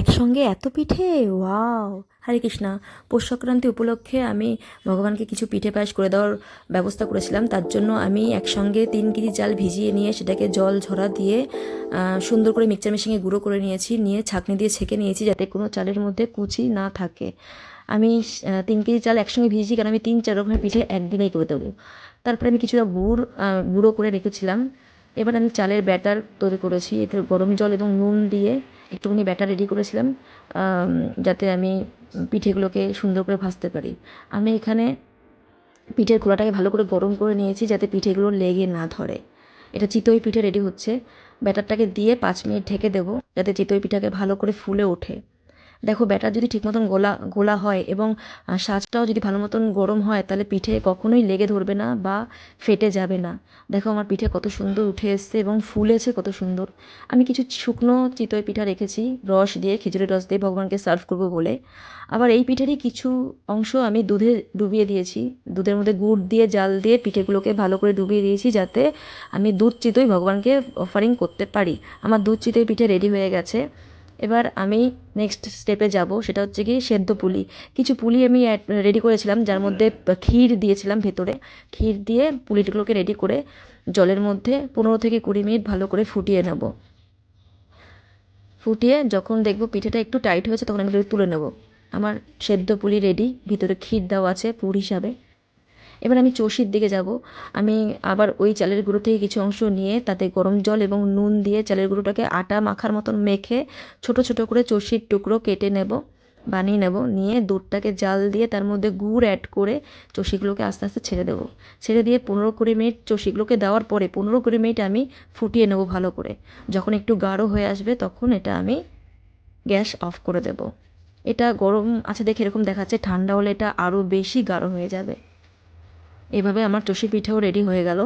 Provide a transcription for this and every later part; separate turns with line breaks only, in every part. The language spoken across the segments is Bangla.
একসঙ্গে এত পিঠে? ওয়াও। হরে কৃষ্ণা, পৌষ সংক্রান্তি উপলক্ষে আমি ভগবানকে কিছু পিঠে পায়েস করে দেওয়ার ব্যবস্থা করেছিলাম। তার জন্য আমি একসঙ্গে তিন কেজি চাল ভিজিয়ে নিয়ে সেটাকে জল ঝরা দিয়ে সুন্দর করে মিক্সচার মেশিনে গুঁড়ো করে নিয়েছি, নিয়ে ছাঁকনি দিয়ে ছেঁকে নিয়েছি যাতে কোনো চালের মধ্যে কুচি না থাকে। আমি তিন কেজি চাল একসঙ্গে ভিজিয়েছি কারণ আমি তিন চার রকমের পিঠে একদিনেই করে দেবো। তারপরে আমি কিছুটা গুড় গুঁড়ো করে রেখেছিলাম। এবার আমি চালের ব্যাটার তৈরি করেছি। এতে গরম জল এবং নুন দিয়ে একটুখানি ব্যাটার রেডি করেছিলাম যাতে আমি পিঠেগুলোকে সুন্দর করে ভাজতে পারি। আমি এখানে পিঠের খোলাটাকে ভালো করে গরম করে নিয়েছি যাতে পিঠেগুলো লেগে না ধরে। এটা চিতই পিঠে রেডি হচ্ছে। ব্যাটারটাকে দিয়ে পাঁচ মিনিট ঢেকে দেবো যাতে চিতই পিঠাকে ভালো করে ফুলে ওঠে। দেখো ব্যাটার যদি ঠিক মতন গোলা গোলা হয় এবং সাজটাও যদি ভালো মতন গরম হয়, তাহলে পিঠে কখনোই লেগে ধরবে না বা ফেটে যাবে না। দেখো আমার পিঠে কত সুন্দর উঠে এসছে এবং ফুলেছে কত সুন্দর। আমি কিছু শুকনো চিতই পিঠা রেখেছি, রস দিয়ে খিচুড়ির রস দিয়ে ভগবানকে সার্ভ করব বলে। আবার এই পিঠেরই কিছু অংশ আমি দুধে ডুবিয়ে দিয়েছি। দুধের মধ্যে গুড় দিয়ে, জাল দিয়ে পিঠেগুলোকে ভালো করে ডুবিয়ে দিয়েছি যাতে আমি দুধ চিতই ভগবানকে অফারিং করতে পারি। আমার দুধ চিতই পিঠে রেডি হয়ে গেছে। এবার আমি নেক্সট স্টেপে যাব, সেটা হচ্ছে কি সেদ্ধ পুলি। কিছু পুলি আমি রেডি করেছিলাম, যার মধ্যে ক্ষীর দিয়েছিলাম ভেতরে। ক্ষীর দিয়ে পুলিগুলোকে রেডি করে জলের মধ্যে পনেরো থেকে কুড়ি মিনিট ভালো করে ফুটিয়ে নেব। ফুটিয়ে যখন দেখব পিঠেটা একটু টাইট হয়েছে, তখন আমি তুলে নেব। আমার সেদ্ধ পুলি রেডি ভিতরে ক্ষীর দেওয়া আছে পুর হিসাবে। এবার আমি চষির দিকে যাব। আমি আবার ওই চালের গুঁড়ো থেকে কিছু অংশ নিয়ে তাতে গরম জল এবং নুন দিয়ে চালের গুঁড়োটাকে আটা মাখার মতন মেখে ছোট ছোট করে চষির টুকরো কেটে নেব, বানিয়ে নেব, নিয়ে দুধটাকে জাল দিয়ে তার মধ্যে গুড় অ্যাড করে চষিগুলোকে আস্তে আস্তে ছেড়ে দেবো। ছেড়ে দিয়ে পনেরো কুড়ি মিনিট চষিগুলোকে দেওয়ার পরে পনেরো কুড়ি মিনিট আমি ফুটিয়ে নেব ভালো করে। যখন একটু গাঢ় হয়ে আসবে তখন এটা আমি গ্যাস অফ করে দেব। এটা গরম আছে দেখে এরকম দেখাচ্ছে, ঠান্ডা হলে এটা আরও বেশি গাঢ় হয়ে যাবে। এভাবে আমার চষি পিঠেও রেডি হয়ে গেল।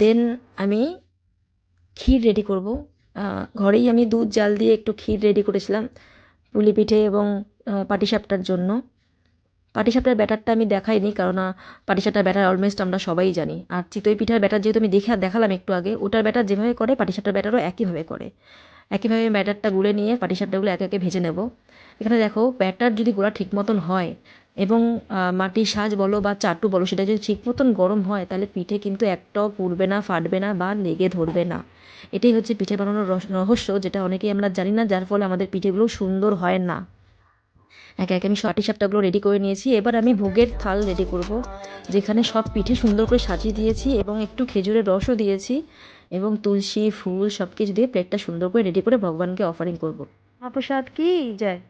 দেন আমি ক্ষীর রেডি করব। ঘরেই আমি দুধ, জাল দিয়ে একটু ক্ষীর রেডি করেছিলাম পুলি পিঠে এবং পাটিসাপটার জন্য। পাটিসাপটার ব্যাটারটা আমি দেখাইনি কারণ পাটিসাপটার ব্যাটার অলমোস্ট আমরা সবাই জানি। আর চিতই পিঠার ব্যাটার যেহেতু আমি দেখে, দেখালাম একটু আগে, ওটার ব্যাটার যেভাবে করে পাটিসাপটার ব্যাটারও একইভাবে করে। একইভাবে ব্যাটারটা গুলে নিয়ে পাটিসাপটাগুলো একে একে ভেজে নেব। এখানে দেখো ব্যাটার যদি গোড়া ঠিক মতন হয় এবং মাটির সাজ বলো বা চাটু বলো সেটা যদি ঠিক মতন গরম হয় তাহলে পিঠে কিন্তু একটাও পুড়বে না, ফাটবে না বা লেগে ধরবে না। এটাই হচ্ছে পিঠে বানানোর রহস্য যেটা অনেকেই আমরা জানি না, যার ফলে আমাদের পিঠেগুলো সুন্দর হয় না। একে একে আমি সাটি সাপটাগুলো রেডি করে নিয়েছি। এবার আমি ভোগের থাল রেডি করব, যেখানে সব পিঠে সুন্দর করে সাজিয়ে দিয়েছি এবং একটু খেজুরের রসও দিয়েছি এবং তুলসী, ফুল সব কিছু দিয়ে প্লেটটা সুন্দর করে রেডি করে ভগবানকে অফারিং করব। মহাপ্রসাদ কি? জয়।